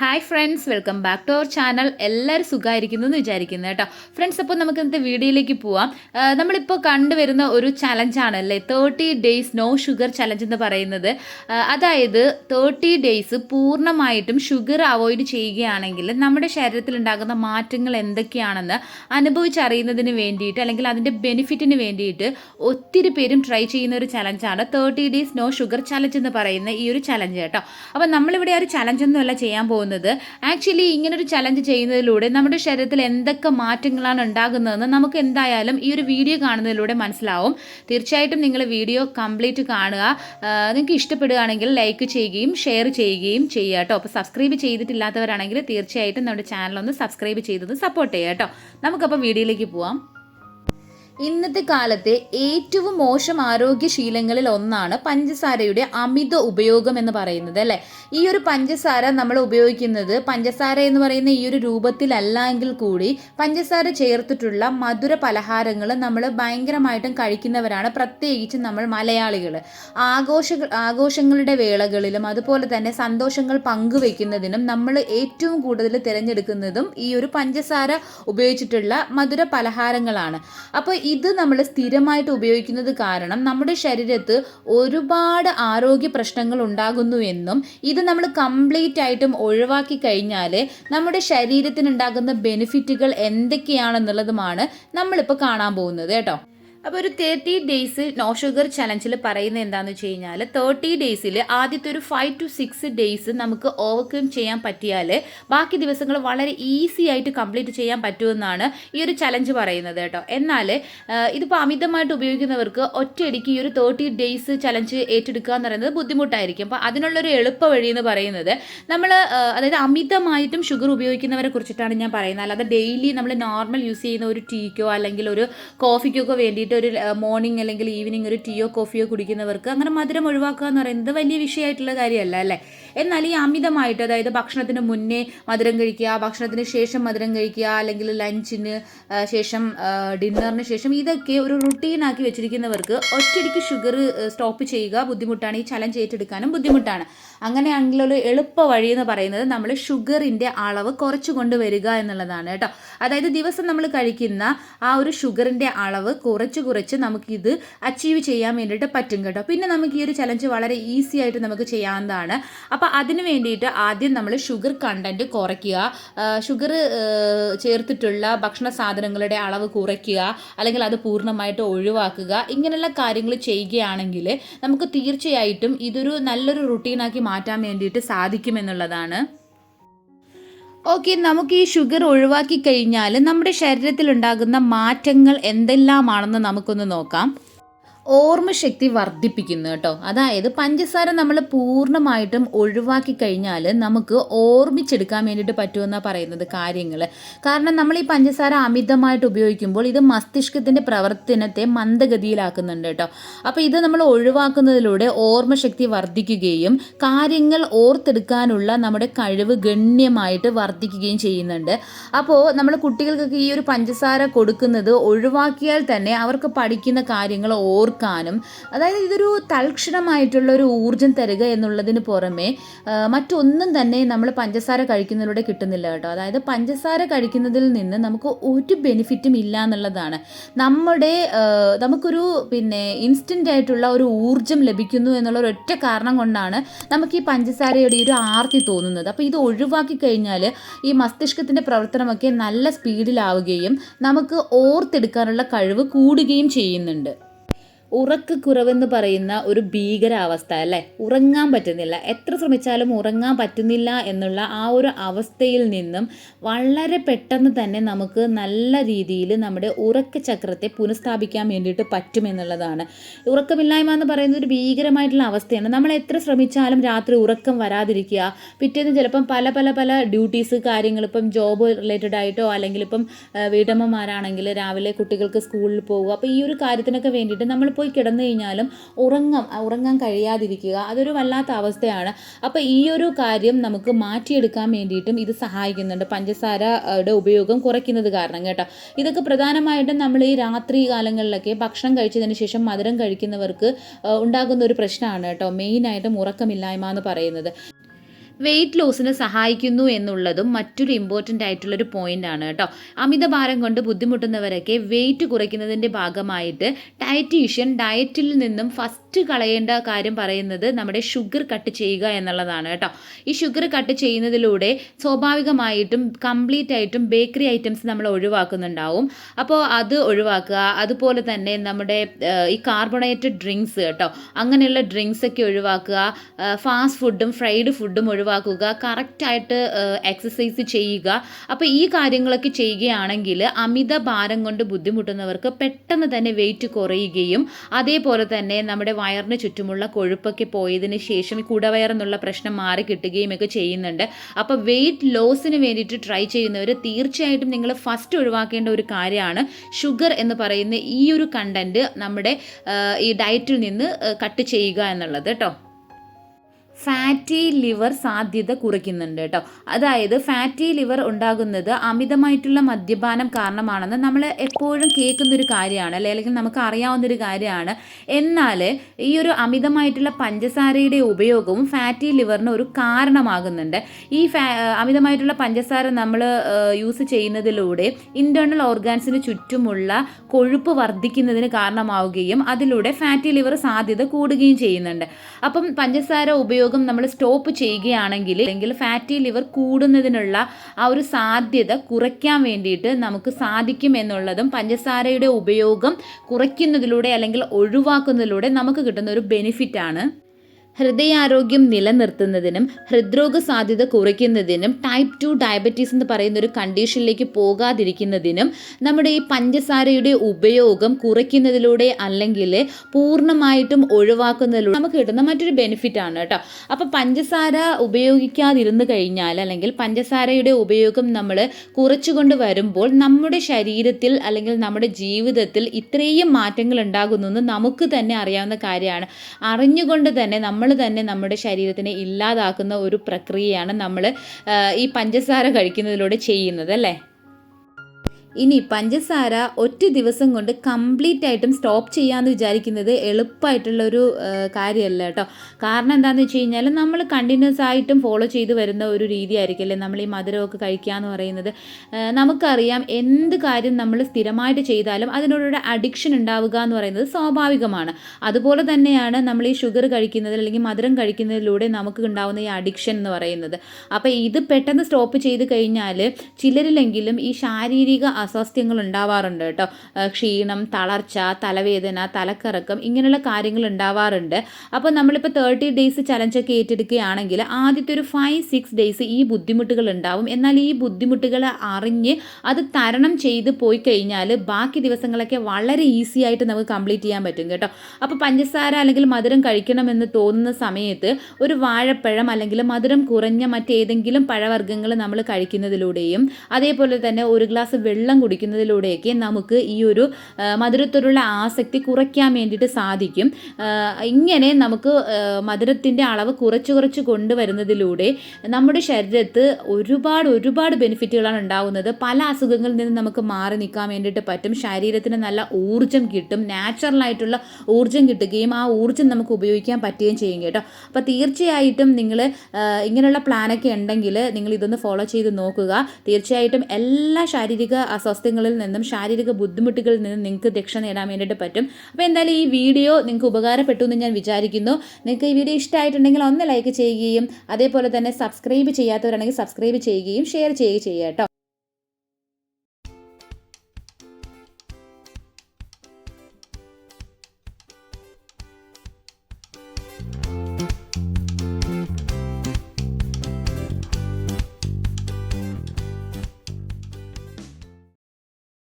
Hi friends welcome back to our channel എല്ലാവരും സുഖമായിരിക്കുന്നു എന്ന് വിചാരിക്കുന്നത് കേട്ടോ. ഫ്രണ്ട്സ് അപ്പോൾ നമുക്ക് ഇന്നത്തെ വീഡിയോയിലേക്ക് പോവാം. നമ്മളിപ്പോൾ കണ്ടുവരുന്ന ഒരു ചലഞ്ചാണ് അല്ലേ? Thirty days no sugar challenge എന്ന് പറയുന്നത്. അതായത് തേർട്ടി ഡേയ്സ് പൂർണമായിട്ടും ഷുഗർ അവോയ്ഡ് ചെയ്യുകയാണെങ്കിൽ നമ്മുടെ ശരീരത്തിൽ ഉണ്ടാകുന്ന മാറ്റങ്ങൾ എന്തൊക്കെയാണെന്ന് അനുഭവിച്ചറിയുന്നതിന് വേണ്ടിയിട്ട് അല്ലെങ്കിൽ അതിന്റെ ബെനിഫിറ്റിന് വേണ്ടിയിട്ട് ഒത്തിരി പേരും ട്രൈ ചെയ്യുന്ന ഒരു ചലഞ്ചാണ് thirty days no sugar challenge എന്ന് പറയുന്ന ഈ ഒരു ചലഞ്ച് കേട്ടോ. അപ്പോൾ നമ്മളിവിടെ ഒരു ചലഞ്ചൊന്നുമല്ല ചെയ്യാൻ പോകുന്നത്. ആക്ച്വലി ഇങ്ങനൊരു ചലഞ്ച് ചെയ്യുന്നതിലൂടെ നമ്മുടെ ശരീരത്തിൽ എന്തൊക്കെ മാറ്റങ്ങളാണ് ഉണ്ടാകുന്നതെന്ന് നമുക്ക് എന്തായാലും ഈ ഒരു വീഡിയോ കാണുന്നതിലൂടെ മനസ്സിലാവും. തീർച്ചയായിട്ടും നിങ്ങൾ വീഡിയോ കംപ്ലീറ്റ് കാണുക. നിങ്ങൾക്ക് ഇഷ്ടപ്പെടുകയാണെങ്കിൽ ലൈക്ക് ചെയ്യുകയും ഷെയർ ചെയ്യുകയും ചെയ്യുക കേട്ടോ. അപ്പോൾ സബ്സ്ക്രൈബ് ചെയ്തിട്ടില്ലാത്തവരാണെങ്കിൽ തീർച്ചയായിട്ടും നമ്മുടെ ചാനൽ ഒന്ന് സബ്സ്ക്രൈബ് ചെയ്തത് സപ്പോർട്ട് ചെയ്യുക കേട്ടോ. നമുക്കപ്പോൾ വീഡിയോയിലേക്ക് പോവാം. ഇന്നത്തെ കാലത്തെ ഏറ്റവും മോശം ആരോഗ്യശീലങ്ങളിൽ ഒന്നാണ് പഞ്ചസാരയുടെ അമിത ഉപയോഗം എന്ന് പറയുന്നത് അല്ലേ? ഈ ഒരു പഞ്ചസാര നമ്മൾ ഉപയോഗിക്കുന്നത് പഞ്ചസാര എന്ന് പറയുന്ന ഈ ഒരു രൂപത്തിലല്ല എങ്കിൽ കൂടി പഞ്ചസാര ചേർത്തിട്ടുള്ള മധുര പലഹാരങ്ങൾ നമ്മൾ ഭയങ്കരമായിട്ടും കഴിക്കുന്നവരാണ് പ്രത്യേകിച്ച് നമ്മൾ മലയാളികൾ. ആഘോഷ ആഘോഷങ്ങളുടെ വേളകളിലും അതുപോലെ തന്നെ സന്തോഷങ്ങൾ പങ്കുവെക്കുന്നതിനും നമ്മൾ ഏറ്റവും കൂടുതൽ തിരഞ്ഞെടുക്കുന്നതും ഈ ഒരു പഞ്ചസാര ഉപയോഗിച്ചിട്ടുള്ള മധുര പലഹാരങ്ങളാണ്. അപ്പോൾ ഇത് നമ്മൾ സ്ഥിരമായിട്ട് ഉപയോഗിക്കുന്നത് കാരണം നമ്മുടെ ശരീരത്ത് ഒരുപാട് ആരോഗ്യ പ്രശ്നങ്ങൾ ഉണ്ടാകുന്നു എന്നും ഇത് നമ്മൾ കംപ്ലീറ്റ് ആയിട്ടും ഒഴിവാക്കി കഴിഞ്ഞാൽ നമ്മുടെ ശരീരത്തിനുണ്ടാകുന്ന ബെനിഫിറ്റുകൾ എന്തൊക്കെയാണെന്നുള്ളതുമാണ് നമ്മളിപ്പോൾ കാണാൻ പോകുന്നത് കേട്ടോ. അപ്പോൾ ഒരു തേർട്ടി ഡേയ്സ് നോ ഷുഗർ ചലഞ്ചിൽ പറയുന്നത് എന്താണെന്ന് വെച്ച് കഴിഞ്ഞാൽ തേർട്ടി ഡേയ്സിൽ ആദ്യത്തെ ഒരു ഫൈവ് ടു സിക്സ് ഡേയ്സ് നമുക്ക് ഓവർകം ചെയ്യാൻ പറ്റിയാൽ ബാക്കി ദിവസങ്ങൾ വളരെ ഈസി ആയിട്ട് കംപ്ലീറ്റ് ചെയ്യാൻ പറ്റുമെന്നാണ് ഈ ഒരു ചലഞ്ച് പറയുന്നത് കേട്ടോ. എന്നാൽ ഇതിപ്പോൾ അമിതമായിട്ട് ഉപയോഗിക്കുന്നവർക്ക് ഒറ്റയടിക്ക് ഈ ഒരു തേർട്ടി ഡേയ്സ് ചലഞ്ച് ഏറ്റെടുക്കുക എന്ന് പറയുന്നത് ബുദ്ധിമുട്ടായിരിക്കും. അപ്പോൾ അതിനുള്ളൊരു എളുപ്പ വഴി എന്ന് പറയുന്നത് നമ്മൾ അതായത് അമിതമായിട്ടും ഷുഗർ ഉപയോഗിക്കുന്നവരെ കുറിച്ചിട്ടാണ് ഞാൻ പറയുന്നത്. അല്ലാതെ ഡെയിലി നമ്മൾ നോർമൽ യൂസ് ചെയ്യുന്ന ഒരു ടീക്കോ അല്ലെങ്കിൽ ഒരു കോഫിക്കോ ഒക്കെ വേണ്ടിയിട്ട് ഒരു മോർണിംഗ് അല്ലെങ്കിൽ ഈവനിങ് ഒരു ടീയോ കോഫിയോ കുടിക്കുന്നവർക്ക് അങ്ങനെ മധുരം ഒഴിവാക്കുക എന്ന് പറയുന്നത് വലിയ വിഷയമായിട്ടുള്ള കാര്യമല്ല അല്ലേ? എന്നാൽ ഈ അമിതമായിട്ട് അതായത് ഭക്ഷണത്തിന് മുന്നേ മധുരം കഴിക്കുക ഭക്ഷണത്തിന് ശേഷം മധുരം കഴിക്കുക അല്ലെങ്കിൽ ലഞ്ചിന് ശേഷം ഡിന്നറിന് ശേഷം ഇതൊക്കെ ഒരു റുട്ടീനാക്കി വെച്ചിരിക്കുന്നവർക്ക് ഒറ്റയടിക്ക് ഷുഗർ സ്റ്റോപ്പ് ചെയ്യുക ബുദ്ധിമുട്ടാണ്. ഈ ചലഞ്ച് ഏറ്റെടുക്കാനും ബുദ്ധിമുട്ടാണ്. അങ്ങനെയാണെങ്കിൽ ഒരു എളുപ്പ വഴി എന്ന് പറയുന്നത് നമ്മൾ ഷുഗറിന്റെ അളവ് കുറച്ച് കൊണ്ടുവരിക എന്നുള്ളതാണ് കേട്ടോ. അതായത് ദിവസം നമ്മൾ കഴിക്കുന്ന ആ ഒരു ഷുഗറിന്റെ അളവ് കുറച്ച് കുറച്ച് നമുക്കിത് അച്ചീവ് ചെയ്യാൻ വേണ്ടിയിട്ട് പറ്റും കേട്ടോ. പിന്നെ നമുക്ക് ഈ ഒരു ചലഞ്ച് വളരെ ഈസി ആയിട്ട് നമുക്ക് ചെയ്യാവുന്നതാണ്. അപ്പോൾ അതിന് വേണ്ടിയിട്ട് ആദ്യം നമ്മൾ ഷുഗർ കണ്ടന്റ് കുറയ്ക്കുക. ഷുഗർ ചേർത്തിട്ടുള്ള ഭക്ഷണ സാധനങ്ങളുടെ അളവ് കുറയ്ക്കുക. അല്ലെങ്കിൽ അത് പൂർണമായിട്ട് ഒഴിവാക്കുക. ഇങ്ങനെയുള്ള കാര്യങ്ങൾ ചെയ്യുകയാണെങ്കിൽ നമുക്ക് തീർച്ചയായിട്ടും ഇതൊരു നല്ലൊരു റുട്ടീനാക്കി മാറ്റാൻ വേണ്ടിയിട്ട് സാധിക്കുമെന്നുള്ളതാണ്. ഓക്കെ നമുക്ക് ഈ ഷുഗർ ഒഴിവാക്കി കഴിഞ്ഞാൽ നമ്മുടെ ശരീരത്തിൽ ഉണ്ടാകുന്ന മാറ്റങ്ങൾ എന്തെല്ലാമാണെന്ന് നമുക്കൊന്ന് നോക്കാം. ഓർമ്മശക്തി വർദ്ധിപ്പിക്കുന്നു കേട്ടോ. അതായത് പഞ്ചസാര നമ്മൾ പൂർണമായിട്ടും ഒഴിവാക്കി കഴിഞ്ഞാൽ നമുക്ക് ഓർമ്മിച്ചെടുക്കാൻ വേണ്ടിയിട്ട് പറ്റുമെന്നാണ് പറയുന്നത് കാര്യങ്ങൾ കാരണം നമ്മൾ ഈ പഞ്ചസാര അമിതമായിട്ട് ഉപയോഗിക്കുമ്പോൾ ഇത് മസ്തിഷ്കത്തിന്റെ പ്രവർത്തനത്തെ മന്ദഗതിയിലാക്കുന്നുണ്ട് കേട്ടോ. അപ്പോൾ ഇത് നമ്മൾ ഒഴിവാക്കുന്നതിലൂടെ ഓർമ്മശക്തി വർദ്ധിക്കുകയും കാര്യങ്ങൾ ഓർത്തെടുക്കാനുള്ള നമ്മുടെ കഴിവ് ഗണ്യമായിട്ട് വർദ്ധിക്കുകയും ചെയ്യുന്നുണ്ട്. അപ്പോൾ നമ്മൾ കുട്ടികൾക്കൊക്കെ ഈ ഒരു പഞ്ചസാര കൊടുക്കുന്നത് ഒഴിവാക്കിയാൽ തന്നെ അവർക്ക് പഠിക്കുന്ന കാര്യങ്ങൾ ഓർക്കാനും അതായത് ഇതൊരു തൽക്ഷണമായിട്ടുള്ള ഒരു ഊർജം തരിക എന്നുള്ളതിന് പുറമെ മറ്റൊന്നും തന്നെ നമ്മൾ പഞ്ചസാര കഴിക്കുന്നതിലൂടെ കിട്ടുന്നില്ല കേട്ടോ. അതായത് പഞ്ചസാര കഴിക്കുന്നതിൽ നിന്ന് നമുക്ക് ഒരു ബെനിഫിറ്റും ഇല്ല എന്നുള്ളതാണ്. നമ്മുടെ നമുക്കൊരു പിന്നെ ഇൻസ്റ്റന്റ് ആയിട്ടുള്ള ഒരു ഊർജം ലഭിക്കുന്നു എന്നുള്ള ഒരു ഒറ്റ കാരണം കൊണ്ടാണ് നമുക്ക് ഈ പഞ്ചസാരയുടെ ഒരു ആർത്തി തോന്നുന്നത്. അപ്പോൾ ഇത് ഒഴിവാക്കി കഴിഞ്ഞാൽ ഈ മസ്തിഷ്കത്തിന്റെ പ്രവർത്തനമൊക്കെ നല്ല സ്പീഡിലാവുകയും നമുക്ക് ഓർത്തെടുക്കാനുള്ള കഴിവ് കൂടുകയും ചെയ്യുന്നുണ്ട്. ഉറക്കക്കുറവെന്ന് പറയുന്ന ഒരു ഭീകരാവസ്ഥ അല്ലേ? ഉറങ്ങാൻ പറ്റുന്നില്ല. എത്ര ശ്രമിച്ചാലും ഉറങ്ങാൻ പറ്റുന്നില്ല എന്നുള്ള ആ ഒരു അവസ്ഥയിൽ നിന്നും വളരെ പെട്ടെന്ന് തന്നെ നമുക്ക് നല്ല രീതിയിൽ നമ്മുടെ ഉറക്കചക്രത്തെ പുനഃസ്ഥാപിക്കാൻ വേണ്ടിയിട്ട് പറ്റുമെന്നുള്ളതാണ് ഉറക്കമില്ലായ്മ എന്ന് പറയുന്നത് ഒരു ഭീകരമായിട്ടുള്ള അവസ്ഥയാണ്. നമ്മൾ എത്ര ശ്രമിച്ചാലും രാത്രി ഉറക്കം വരാതിരിക്കുക. പിറ്റേന്ന് ചിലപ്പം പല പല പല ഡ്യൂട്ടീസ് കാര്യങ്ങൾ ഇപ്പം ജോബ് റിലേറ്റഡ് ആയിട്ടോ അല്ലെങ്കിൽ ഇപ്പം വീടമ്മമാരാണെങ്കിൽ രാവിലെ കുട്ടികൾക്ക് സ്കൂളിൽ പോകുക അപ്പോൾ ഈ ഒരു കാര്യത്തിനൊക്കെ വേണ്ടിയിട്ട് നമ്മൾ പോയി കിടന്നു കഴിഞ്ഞാലും ഉറങ്ങാം ഉറങ്ങാൻ കഴിയാതിരിക്കുക അതൊരു വല്ലാത്ത അവസ്ഥയാണ്. അപ്പോൾ ഈ ഒരു കാര്യം നമുക്ക് മാറ്റിയെടുക്കാൻ വേണ്ടിയിട്ടും ഇത് സഹായിക്കുന്നുണ്ട്. പഞ്ചസാരയുടെ ഉപയോഗം കുറയ്ക്കുന്നത് കാരണം കേട്ടോ. ഇതൊക്കെ പ്രധാനമായിട്ടും നമ്മൾ ഈ രാത്രി കാലങ്ങളിലൊക്കെ ഭക്ഷണം കഴിച്ചതിന് ശേഷം മധുരം കഴിക്കുന്നവർക്ക് ഉണ്ടാകുന്ന ഒരു പ്രശ്നമാണ് കേട്ടോ. മെയിനായിട്ടും ഉറക്കമില്ലായ്മ എന്ന് പറയുന്നത്. വെയിറ്റ് ലോസിന് സഹായിക്കുന്നു എന്നുള്ളതും മറ്റൊരു ഇമ്പോർട്ടന്റ് ആയിട്ടുള്ളൊരു ആണ് കേട്ടോ. അമിതഭാരം കൊണ്ട് ബുദ്ധിമുട്ടുന്നവരൊക്കെ വെയിറ്റ് കുറയ്ക്കുന്നതിന്റെ ഭാഗമായിട്ട് ഡയറ്റീഷ്യൻ ഡയറ്റിൽ നിന്നും ഫസ്റ്റ് കളയേണ്ട കാര്യം പറയുന്നത് നമ്മുടെ ഷുഗർ കട്ട് ചെയ്യുക എന്നുള്ളതാണ് കേട്ടോ. ഈ ഷുഗർ കട്ട് ചെയ്യുന്നതിലൂടെ സ്വാഭാവികമായിട്ടും കംപ്ലീറ്റ് ആയിട്ടും ബേക്കറി ഐറ്റംസ് നമ്മൾ ഒഴിവാക്കുന്നുണ്ടാവും. അപ്പോൾ അത് ഒഴിവാക്കുക അതുപോലെ തന്നെ നമ്മുടെ ഈ കാർബണേറ്റഡ് ഡ്രിങ്ക്സ് കേട്ടോ. അങ്ങനെയുള്ള ഡ്രിങ്ക്സ് ഒക്കെ ഒഴിവാക്കുക ഫാസ്റ്റ് ഫുഡും ഫ്രൈഡ് ഫുഡും ഒഴിവാക്കുക കറക്റ്റായിട്ട് എക്സസൈസ് ചെയ്യുക. അപ്പോൾ ഈ കാര്യങ്ങളൊക്കെ ചെയ്യുകയാണെങ്കിൽ അമിത ഭാരം കൊണ്ട് ബുദ്ധിമുട്ടുന്നവർക്ക് പെട്ടെന്ന് തന്നെ വെയിറ്റ് കുറയുകയും അതേപോലെ തന്നെ നമ്മുടെ വയറിന് ചുറ്റുമുള്ള കൊഴുപ്പൊക്കെ പോയതിന് ശേഷം എന്നുള്ള പ്രശ്നം മാറി കിട്ടുകയും ഒക്കെ ചെയ്യുന്നുണ്ട്. അപ്പോൾ വെയിറ്റ് ലോസിന് വേണ്ടിയിട്ട് ട്രൈ ചെയ്യുന്നവർ തീർച്ചയായിട്ടും നിങ്ങൾ ഫസ്റ്റ് ഒഴിവാക്കേണ്ട ഒരു കാര്യമാണ് ഷുഗർ എന്ന് പറയുന്ന ഈ ഒരു കണ്ടന്റ് നമ്മുടെ ഈ ഡയറ്റിൽ നിന്ന് കട്ട് ചെയ്യുക എന്നുള്ളത് കേട്ടോ ഫാറ്റി ലിവർ സാധ്യത കുറയ്ക്കുന്നുണ്ട് കേട്ടോ. അതായത് ഫാറ്റി ലിവർ ഉണ്ടാകുന്നത് അമിതമായിട്ടുള്ള മദ്യപാനം കാരണമാണെന്ന് നമ്മൾ എപ്പോഴും കേൾക്കുന്നൊരു കാര്യമാണ് അല്ലെ? അല്ലെങ്കിൽ നമുക്ക് അറിയാവുന്നൊരു കാര്യമാണ്. എന്നാൽ ഈ ഒരു അമിതമായിട്ടുള്ള പഞ്ചസാരയുടെ ഉപയോഗവും ഫാറ്റി ലിവറിന് ഒരു കാരണമാകുന്നുണ്ട്. ഈ അമിതമായിട്ടുള്ള പഞ്ചസാര നമ്മൾ യൂസ് ചെയ്യുന്നതിലൂടെ ഇന്റേർണൽ ഓർഗാൻസിന് ചുറ്റുമുള്ള കൊഴുപ്പ് വർദ്ധിക്കുന്നതിന് കാരണമാവുകയും അതിലൂടെ ഫാറ്റി ലിവർ സാധ്യത കൂടുകയും ചെയ്യുന്നുണ്ട്. അപ്പം പഞ്ചസാര ഉപയോഗം നമ്മൾ സ്റ്റോപ്പ് ചെയ്യുകയാണെങ്കിൽ അല്ലെങ്കിൽ ഫാറ്റി ലിവർ കൂടുന്നതിനുള്ള ആ ഒരു സാധ്യത കുറയ്ക്കാൻ വേണ്ടിയിട്ട് നമുക്ക് സാധിക്കും എന്നുള്ളതും പഞ്ചസാരയുടെ ഉപയോഗം കുറയ്ക്കുന്നതിലൂടെ അല്ലെങ്കിൽ ഒഴിവാക്കുന്നതിലൂടെ നമുക്ക് കിട്ടുന്ന ഒരു ബെനിഫിറ്റ് ആണ്. ഹൃദയാരോഗ്യം നിലനിർത്തുന്നതിനും ഹൃദ്രോഗ സാധ്യത കുറയ്ക്കുന്നതിനും ടൈപ്പ് ടു ഡയബറ്റീസ് എന്ന് പറയുന്ന ഒരു കണ്ടീഷനിലേക്ക് പോകാതിരിക്കുന്നതിനും നമ്മുടെ ഈ പഞ്ചസാരയുടെ ഉപയോഗം കുറയ്ക്കുന്നതിലൂടെ അല്ലെങ്കിൽ പൂർണമായിട്ടും ഒഴിവാക്കുന്നതിലൂടെ നമുക്ക് കിട്ടുന്ന മറ്റൊരു ബെനിഫിറ്റ് ആണ് കേട്ടോ. അപ്പോൾ പഞ്ചസാര ഉപയോഗിക്കാതിരുന്ന് കഴിഞ്ഞാൽ അല്ലെങ്കിൽ പഞ്ചസാരയുടെ ഉപയോഗം നമ്മൾ കുറച്ചുകൊണ്ട് വരുമ്പോൾ നമ്മുടെ ശരീരത്തിൽ അല്ലെങ്കിൽ നമ്മുടെ ജീവിതത്തിൽ ഇത്രയും മാറ്റങ്ങൾ ഉണ്ടാകുന്നു എന്ന് നമുക്ക് തന്നെ അറിയാവുന്ന കാര്യമാണ്. അറിഞ്ഞുകൊണ്ട് തന്നെ നമ്മൾ തന്നെ നമ്മുടെ ശരീരത്തിനെ ഇല്ലാതാക്കുന്ന ഒരു പ്രക്രിയയാണ് നമ്മൾ ഈ പഞ്ചസാര കഴിക്കുന്നതിലൂടെ ചെയ്യുന്നത് അല്ലേ? ഇനി പഞ്ചസാര ഒറ്റ ദിവസം കൊണ്ട് കംപ്ലീറ്റ് ആയിട്ടും സ്റ്റോപ്പ് ചെയ്യാമെന്ന് വിചാരിക്കുന്നത് എളുപ്പമായിട്ടുള്ള ഒരു കാര്യമല്ല കേട്ടോ. കാരണം എന്താണെന്ന് വെച്ച് കഴിഞ്ഞാൽ നമ്മൾ കണ്ടിന്യൂസ് ആയിട്ടും ഫോളോ ചെയ്ത് വരുന്ന ഒരു രീതി ആയിരിക്കില്ലേ നമ്മൾ ഈ മധുരമൊക്കെ കഴിക്കുക എന്ന് പറയുന്നത് നമുക്കറിയാം എന്ത് കാര്യം നമ്മൾ സ്ഥിരമായിട്ട് ചെയ്താലും അതിനോടൊരു അഡിക്ഷൻ ഉണ്ടാവുക എന്ന് പറയുന്നത് സ്വാഭാവികമാണ്. അതുപോലെ തന്നെയാണ് നമ്മൾ ഈ ഷുഗർ കഴിക്കുന്നതിൽ അല്ലെങ്കിൽ മധുരം കഴിക്കുന്നതിലൂടെ നമുക്ക് ഉണ്ടാവുന്ന ഈ അഡിക്ഷൻ എന്ന് പറയുന്നത്. അപ്പോൾ ഇത് പെട്ടെന്ന് സ്റ്റോപ്പ് ചെയ്ത് കഴിഞ്ഞാൽ ചിലരിലെങ്കിലും ഈ ശാരീരിക അസ്വാസ്ഥ്യങ്ങൾ ഉണ്ടാവാറുണ്ട് കേട്ടോ. ക്ഷീണം തളർച്ച തലവേദന തലക്കറക്കം ഇങ്ങനെയുള്ള കാര്യങ്ങൾ ഉണ്ടാവാറുണ്ട്. അപ്പോൾ നമ്മളിപ്പോൾ തേർട്ടി ഡേയ്സ് ചലഞ്ചൊക്കെ ഏറ്റെടുക്കുകയാണെങ്കിൽ ആദ്യത്തെ ഒരു ഫൈവ് സിക്സ് ഡേയ്സ് ഈ ബുദ്ധിമുട്ടുകൾ ഉണ്ടാവും. എന്നാൽ ഈ ബുദ്ധിമുട്ടുകൾ അറിഞ്ഞ് അത് തരണം ചെയ്ത് പോയി കഴിഞ്ഞാൽ ബാക്കി ദിവസങ്ങളൊക്കെ വളരെ ഈസി ആയിട്ട് നമുക്ക് കംപ്ലീറ്റ് ചെയ്യാൻ പറ്റും കേട്ടോ. അപ്പോൾ പഞ്ചസാര അല്ലെങ്കിൽ മധുരം കഴിക്കണമെന്ന് തോന്നുന്ന സമയത്ത് ഒരു വാഴപ്പഴം അല്ലെങ്കിൽ മധുരം കുറഞ്ഞ മറ്റേതെങ്കിലും പഴവർഗങ്ങൾ നമ്മൾ കഴിക്കുന്നതിലൂടെയും അതേപോലെ തന്നെ ഒരു ഗ്ലാസ് വെള്ളം കുടിക്കുന്നതിലൂടെയൊക്കെ നമുക്ക് ഈ ഒരു മധുരത്തോടുള്ള ആസക്തി കുറയ്ക്കാൻ വേണ്ടിയിട്ട് സാധിക്കും. ഇങ്ങനെ നമുക്ക് മധുരത്തിന്റെ അളവ് കുറച്ച് കുറച്ച് കൊണ്ടുവരുന്നതിലൂടെ നമ്മുടെ ശരീരത്ത് ഒരുപാട് ഒരുപാട് ബെനിഫിറ്റുകളാണ് ഉണ്ടാകുന്നത് പല അസുഖങ്ങളിൽ നിന്ന് നമുക്ക് മാറി നിൽക്കാൻ വേണ്ടിയിട്ട് പറ്റും. ശരീരത്തിന് നല്ല ഊർജം കിട്ടും. നാച്ചുറലായിട്ടുള്ള ഊർജം കിട്ടുകയും ആ ഊർജം നമുക്ക് ഉപയോഗിക്കാൻ പറ്റുകയും ചെയ്യും കേട്ടോ. അപ്പോൾ തീർച്ചയായിട്ടും നിങ്ങൾ ഇങ്ങനെയുള്ള പ്ലാനൊക്കെ ഉണ്ടെങ്കിൽ നിങ്ങൾ ഇതൊന്ന് ഫോളോ ചെയ്ത് നോക്കുക. തീർച്ചയായിട്ടും എല്ലാ ശാരീരിക അസ്വസ്ഥങ്ങളിൽ നിന്നും ശാരീരിക ബുദ്ധിമുട്ടുകളിൽ നിന്നും നിങ്ങൾക്ക് രക്ഷ നേടാൻ വേണ്ടിയിട്ട് പറ്റും. അപ്പോൾ എന്തായാലും ഈ വീഡിയോ നിങ്ങൾക്ക് ഉപകാരപ്പെട്ടു എന്ന് ഞാൻ വിചാരിക്കുന്നു. നിങ്ങൾക്ക് ഈ വീഡിയോ ഇഷ്ടമായിട്ടുണ്ടെങ്കിൽ ഒന്ന് ലൈക്ക് ചെയ്യുകയും അതേപോലെ തന്നെ സബ്സ്ക്രൈബ് ചെയ്യാത്തവരാണെങ്കിൽ സബ്സ്ക്രൈബ് ചെയ്യുകയും ഷെയർ ചെയ്യുകയും ചെയ്യുക കേട്ടോ.